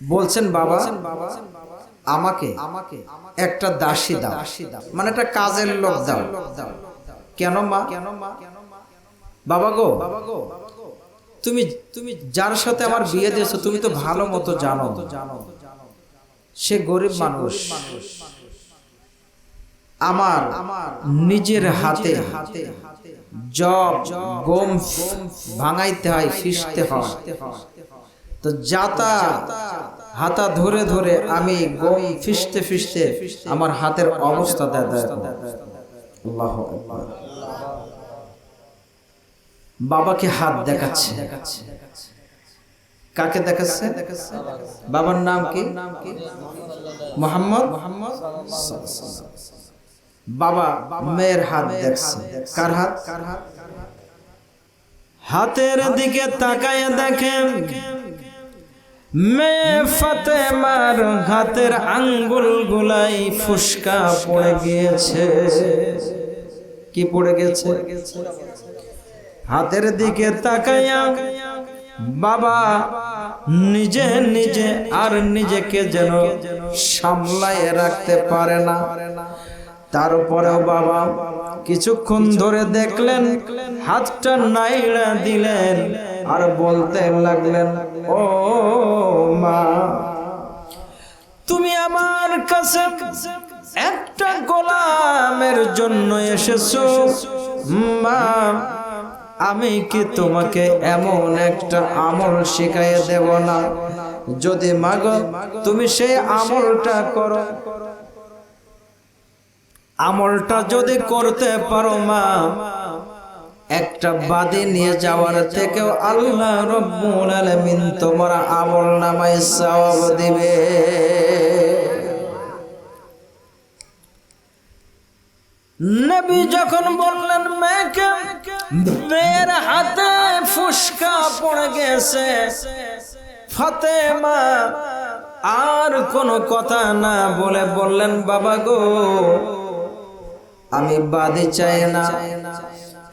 বলছেন বাবা আমাকে আমাকে একটা দাসী দাও। মানে একটা কাজের লোক দাও। কেন মা? কেন মা বাবা গো বাবা গো তুমি তুমি যার সাথে আমার বিয়ে দিয়েছ তুমি তো ভালো মতো জানো। জানো সে গরিব মানুষ। আমার আমার নিজের হাতে হাতে জব গম ভাঙাইতে হয় ফিসতে হয়। তো যাতা, হাতা ধরে ধরে আমি গম ফিসতে ফিসতে আমার হাতের অবস্থা আল্লাহ বাবাকে হাত দেখাচ্ছে। কাকে দেখাচ্ছে? বাবার নাম কি? মোহাম্মদ? মোহাম্মদ বাবা মেয়ের হাত দেখছে। কার হাত? কার হাত হাতের দিকে তাকায় দেখেন মেয়ে ফাতেমার হাতের আঙ্গুল গুলাই ফুসকা পড়ে গিয়েছে। কি পড়ে গেছে? হাতের দিকে তাকাইয়া বাবা নিজে নিজে আর নিজেকে যেন সামলায় রাখতে পারে না। তারপরেও বাবা কিছুক্ষণ ধরে দেখলেন, হাতটা নাইড়া দিলেন আর বলতে লাগলেন ও মা। তুমি আমার কাছে একটা গোলামের জন্য এসেছ। মা, আমি কি তোমাকে এমন একটা আমল শিখাইয়ে দেব না? যদি মাগো, তুমি সেই আমলটা করো। আমলটা যদি করতে পারো মা একটা বাদী নিয়ে যাওয়ার থেকেও আল্লাহ রব্বুল আলামিন তোমার আমল নামায় সওয়াব দিবে। নবী যখন বললেন, মেয়েকে মেয়ের হাতে ফুসকা পড়ে গেছে। ফাতেমা, আর কোনো কথা না বলে বললেন, বাবা গো, আমি বাদী চাই না।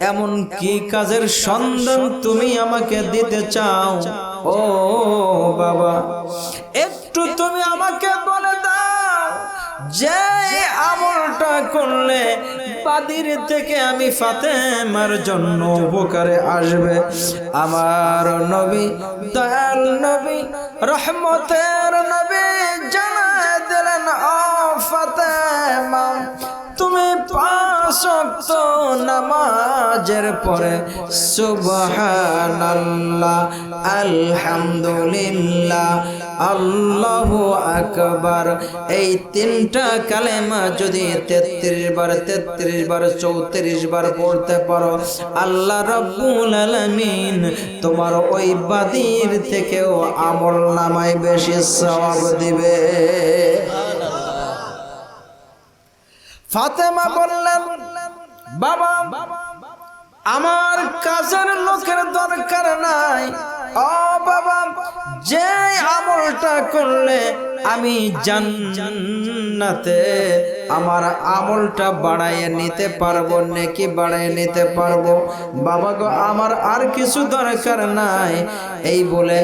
এমন কি কাজের সন্ধান তুমি আমাকে দিতে চাও? ও বাবা, একটু তুমি আমাকে বলে দাও যে আমলটা করলে বাদির থেকে আমি ফাতেমার জন্য উপকারে আসবে। আমার নবী, দয়াল নবী, রহমতের নবী জানায় দিলেন, ও ফাতেমা ওয়াক্ত নামাজের পরে সুবহানাল্লাহ, আলহামদুলিল্লাহ, আল্লাহু আকবার। এই তিনটা কালেমা যদি তেত্রিশ বার তেত্রিশ বার, চৌত্রিশ বার পড়তে পারো, আল্লাহ রাব্বুল আলামিন তোমার ওই বাদির থেকেও আমল নামায় বেশি সওয়াব দিবে। ফাতেমা বললেন, বাবা, আমার কাজের লোকের দরকার নাই। ও বাবা, যে আমলটা করলে আমি জান্নাতে আমার আমলটা বাড়াইয়ে নিতে পারব, নাকি বাড়াইয়ে নিতে পারব। বাবা গো, আমার আর কিছু দরকার নাই। এই বলে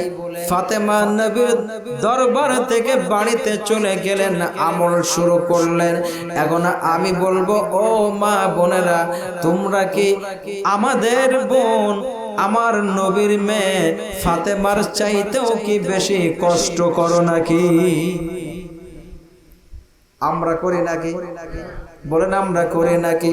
ফাতেমা নবীর দরবার থেকে বাড়িতে চলে গেলেন, আমল শুরু করলেন। এখন আমি বলব, ও মা বোনেরা, তোমরা কি আমাদের বোন, আমার নবীর মেয়ে ফাতেমার চাইতেও কি বেশি কষ্ট করো নাকি? আমরা করি নাকি? বলেন, আমরা করি নাকি?